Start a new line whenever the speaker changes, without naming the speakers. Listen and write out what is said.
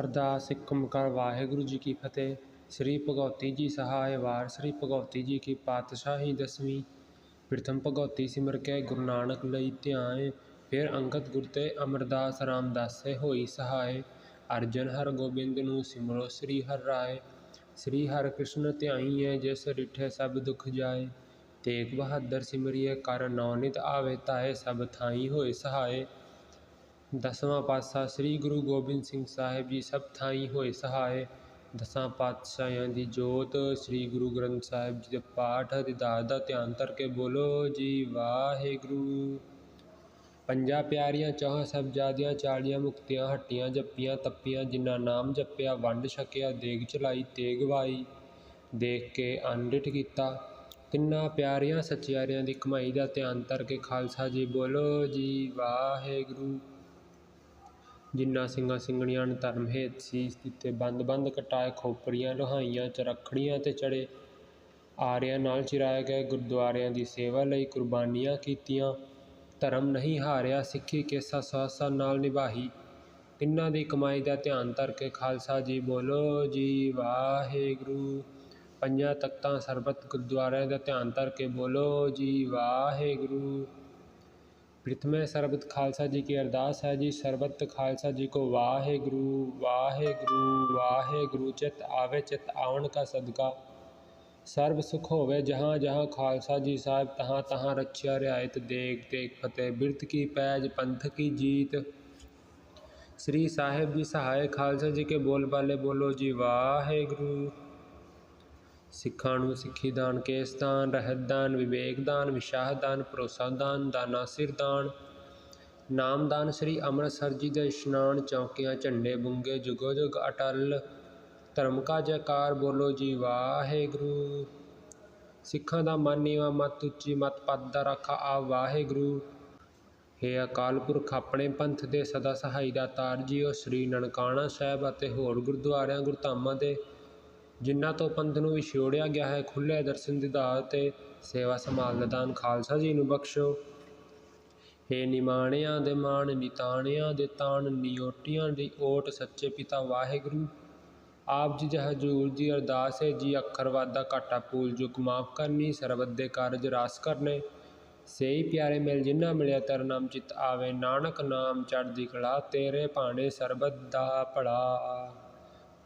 ਅਰਦਾਸ ਇੱਕ ਓਂਕਾਰ ਵਾਹਿਗੁਰੂ ਜੀ ਕੀ ਫਤਿਹ। ਸ੍ਰੀ ਭਗਉਤੀ ਜੀ ਸਹਾਇ ਵਾਰ, ਸ੍ਰੀ ਭਗਉਤੀ ਜੀ ਕੀ ਪਾਤਸ਼ਾਹੀ ਦਸਵੀਂ। ਪ੍ਰਥਮ ਭਗਉਤੀ ਸਿਮਰ ਕੇ ਗੁਰੂ ਨਾਨਕ ਲਈ ਧਿਆਏ, ਫਿਰ ਅੰਗਦ ਗੁਰ ਤੇ ਅਮਰਦਾਸ ਰਾਮਦਾਸੇ ਹੋਈ ਸਹਾਇ ਅਰਜਨ ਹਰ ਗੋਬਿੰਦ ਨੂੰ ਸਿਮਰੋ ਸ੍ਰੀ ਹਰਿ ਰਾਏ। ਸ੍ਰੀ ਹਰਿ ਕ੍ਰਿਸ਼ਨ ਧਿਆਈਐ, ਜਿਸ ਰਿਠੇ ਸਭ ਦੁਖ ਜਾਏ। ਤੇਗ ਬਹਾਦਰ ਸਿਮਰਿਐ, ਕਰ ਨੌਨਿਤ ਆਵੇ ਤਾਏ, ਸਭ ਥਾਈ ਹੋਏ ਸਹਾਏ। ਦਸਵਾਂ ਪਾਤਸ਼ਾਹ ਸ੍ਰੀ ਗੁਰੂ ਗੋਬਿੰਦ ਸਿੰਘ ਸਾਹਿਬ ਜੀ ਸਭ ਥਾਈਂ ਹੋਏ ਸਹਾਏ। ਦਸਾਂ ਪਾਤਸ਼ਾਹਾਂ ਦੀ ਜੋਤ ਸ੍ਰੀ ਗੁਰੂ ਗ੍ਰੰਥ ਸਾਹਿਬ ਜੀ ਦੇ ਪਾਠ ਅਤੇ ਦਾਸ ਦਾ ਧਿਆਨ ਧਰ ਕੇ ਬੋਲੋ, ਜੀ ਵਾਹਿਗੁਰੂ। ਪੰਜਾਂ ਪਿਆਰੀਆਂ, ਚੌਹਾਂ ਸਾਹਿਬਜ਼ਾਦਿਆਂ ਚਾਲੀਆਂ ਮੁਕਤੀਆਂ, ਹੱਟੀਆਂ ਜੱਪੀਆਂ, ਤੱਪੀਆਂ, ਜਿਨ੍ਹਾਂ ਨਾਮ ਜਪਿਆ, ਵੰਡ ਛਕਿਆ, ਦੇਗ ਚਲਾਈ ਤੇਗ ਵਾਈ ਦੇਖ ਕੇ ਅਨਡਿਠ ਕੀਤਾ। ਤਿੰਨਾਂ ਪਿਆਰੀਆਂ, ਸੱਚਿਆਰਿਆਂ ਦੀ ਕਮਾਈ ਦਾ ਧਿਆਨ ਧਰ ਕੇ ਖਾਲਸਾ ਜੀ ਬੋਲੋ, ਜੀ ਵਾਹਿਗੁਰੂ। ਜਿਨ੍ਹਾਂ ਸਿੰਘਾਂ ਸਿੰਘਣੀਆਂ ਨੇ ਧਰਮ ਹੇਤ ਸੀਸ ਦਿੱਤੇ, ਬੰਦ ਬੰਦ ਕਟਾਏ ਖੋਪਰੀਆਂ ਲੋਹਾਈਆਂ, ਚਰਖੜੀਆਂ ਤੇ ਚੜੇ। ਆਰਿਆਂ ਨਾਲ ਚਿਰਾਏ ਗਏ ਗੁਰਦੁਆਰਿਆਂ ਦੀ ਸੇਵਾ ਲਈ ਕੁਰਬਾਨੀਆਂ ਕੀਤੀਆਂ। ਧਰਮ ਨਹੀਂ ਹਾਰਿਆ, ਸਿੱਖੀ ਕੇਸਾ ਸਵਾਸਾ ਨਾਲ ਨਿਭਾਹੀ। ਤਿੰਨਾਂ ਦੀ ਕਮਾਈ ਦਾ ਧਿਆਨ ਧਰ ਕੇ ਖਾਲਸਾ ਜੀ ਬੋਲੋ, ਜੀ ਵਾਹਿਗੁਰੂ। ਪੰਜਾਂ ਤਖਤਾਂ ਸਰਬਤ ਗੁਰਦੁਆਰਿਆਂ ਦਾ ਧਿਆਨ ਧਰ ਕੇ ਬੋਲੋ, ਜੀ ਵਾਹਿਗੁਰੂ। ਪ੍ਰਥਮੇ ਸਰਬਤ ਖਾਲਸਾ ਜੀ ਕੀ ਅਰਦਾਸ ਹੈ ਜੀ। ਸਰਬਤ ਖਾਲਸਾ ਜੀ ਕੋ ਵਾਹਿਗੁਰੂ ਵਾਹਿਗੁਰੂ ਵਾਹਿਗੁਰੂ, ਚਿਤ ਆਵੇ, ਚਿਤ ਆਵਣ ਕਾ ਸਦਕਾ। ਸਰਬ ਸੁਖ ਹੋਵੇ ਜਹਾਂ ਜਹਾਂ ਖਾਲਸਾ ਜੀ ਸਾਹਿਬ, ਤਹਾਂ ਤਹਾਂ ਰੱਖਿਆ ਰਿਆਇਤ, ਦੇਗ ਤੇਗ ਫਤਿਹ। ਬਿਰਤ ਕੀ ਪੈਜ, ਪੰਥ ਕੀ ਜੀਤ। ਸ੍ਰੀ ਸਾਹਿਬ ਜੀ ਸਹਾਇ ਖਾਲਸਾ ਜੀ ਕੇ ਬੋਲ ਬਾਲੇ ਬੋਲੋ ਜੀ, ਵਾਹਿਗੁਰੂ। ਸਿੱਖਾਂ ਨੂੰ ਸਿੱਖੀ ਦਾਨ, ਕੇਸ ਦਾਨ, ਰਹਿਤ ਦਾਨ, ਵਿਵੇਕ ਦਾਨ, ਵਿਸ਼ਾਹ ਦਾਨ, ਭਰੋਸਾ ਦਾਨ, ਦਾਨਾ ਸਿਰ ਦਾਨ। ਨਾਮਦਾਨ ਸ੍ਰੀ ਅੰਮ੍ਰਿਤਸਰ ਜੀ ਦੇ ਇਸ਼ਨਾਨ ਚੌਕੀਆਂ, ਝੰਡੇ ਬੁੰਗੇ, ਜੁਗੋ ਜੁਗ ਅਟਲ। ਧਰਮ ਕਾ ਜੈਕਾਰ ਬੋਲੋ ਜੀ, ਵਾਹਿਗੁਰੂ। ਸਿੱਖਾਂ ਦਾ ਮਨ ਨੀਵਾ, ਮਤ ਉੱਚੀ, ਮਤ ਪਦ ਦਾ ਰਾਖਾ ਆ ਵਾਹਿਗੁਰੂ। ਹੇ ਅਕਾਲ ਪੁਰਖ, ਆਪਣੇ ਪੰਥ ਦੇ ਸਦਾ ਸਹਾਈ ਦਾ ਤਾਰ ਜੀਓ। ਸ੍ਰੀ ਨਨਕਾਣਾ ਸਾਹਿਬ ਅਤੇ ਹੋਰ ਗੁਰਦੁਆਰਿਆਂ, ਗੁਰਧਾਮਾਂ ਦੇ ਜਿਨ੍ਹਾਂ ਤੋਂ ਪੰਥ ਨੂੰ ਵਿਛੋੜਿਆ ਗਿਆ ਹੈ, ਖੁੱਲ੍ਹੇ ਦਰਸ਼ਨ ਦੀਦਾਰ ਤੇ ਸੇਵਾ ਸੰਭਾਲ ਦਾ ਦਾਨ ਖਾਲਸਾ ਜੀ ਨੂੰ ਬਖਸ਼ੋ। ਹੇ ਨਿਮਾਣਿਆਂ ਦੇ ਮਾਣ, ਨਿਤਾਣਿਆਂ ਦੇ ਤਾਣ ਨਿਓਟੀਆਂ ਦੀ ਓਟ ਸੱਚੇ ਪਿਤਾ ਵਾਹਿਗੁਰੂ। ਆਪ ਜੀ ਦੇ ਹਜੂਰ ਦੀ ਅਰਦਾਸ ਹੈ, ਜੀ ਅੱਖਰ ਵਾਦਾ ਘਾਟਾ ਪੂਲ ਜੁਗ ਮਾਫ ਕਰਨੀ, ਸਰਬਤ ਦੇ ਕਾਰਜ ਰਾਸ ਕਰਨੇ। ਸੇਈ ਪਿਆਰੇ ਮਿਲ ਜਿਨ੍ਹਾਂ ਮਿਲਿਆ, ਤੇਰਾ ਨਾਮ ਚਿਤ ਆਵੇ। ਨਾਨਕ ਨਾਮ ਚੜ੍ਹਦੀ ਕਲਾ ਤੇਰੇ ਭਾਣੇ ਸਰਬਤ ਦਾ ਭਲਾ।